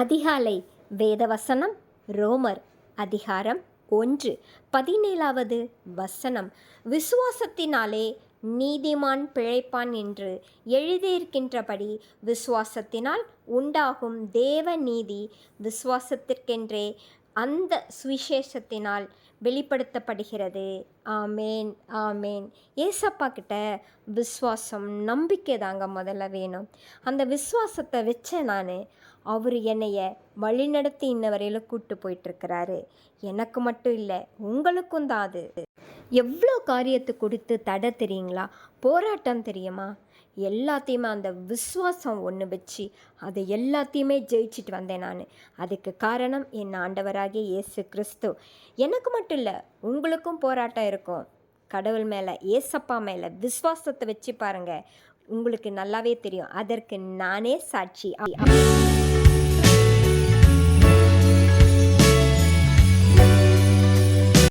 அதிகாலை. வேதவசனம் ரோமர். அதிகாரம் ஒன்று. பதினேழாவது வசனம். விசுவாசத்தினாலே நீதிமான் பிழைப்பான் என்று எழுதியிருக்கின்றபடி விசுவாசத்தினால் உண்டாகும் தேவ நீதி விசுவாசத்திற்கென்றே அந்த சுவிசேஷத்தினால் வெளிப்படுத்தப்படுகிறது. ஆமேன் ஆமேன். ஏசப்பா கிட்ட விசுவாசம் நம்பிக்கை தாங்க முதல்ல வேணும். அந்த விசுவாசத்தை வச்சேன் நான் அவர் என்னைய வழிநடத்தி இன்ன வரையிலும் கூட்டு போயிட்டுருக்கிறாரு. எனக்கு மட்டும் இல்லை உங்களுக்கும் தான் அது. எவ்வளோ காரியத்தை கொடுத்து தடை தெரியுங்களா? போராட்டம் தெரியுமா? எல்லாத்தையுமே அந்த விசுவாசம் ஒன்று வச்சு அதை எல்லாத்தையுமே ஜெயிச்சிட்டு வந்தேன் நான். அதுக்கு காரணம் என் ஆண்டவராகிய இயேசு கிறிஸ்து. எனக்கு மட்டும் இல்லை உங்களுக்கும் போராட்டம் இருக்கும். கடவுள் மேலே ஏசப்பா மேலே விசுவாசத்தை வச்சு பாருங்கள் உங்களுக்கு நல்லாவே தெரியும். அதற்கு நானே சாட்சி.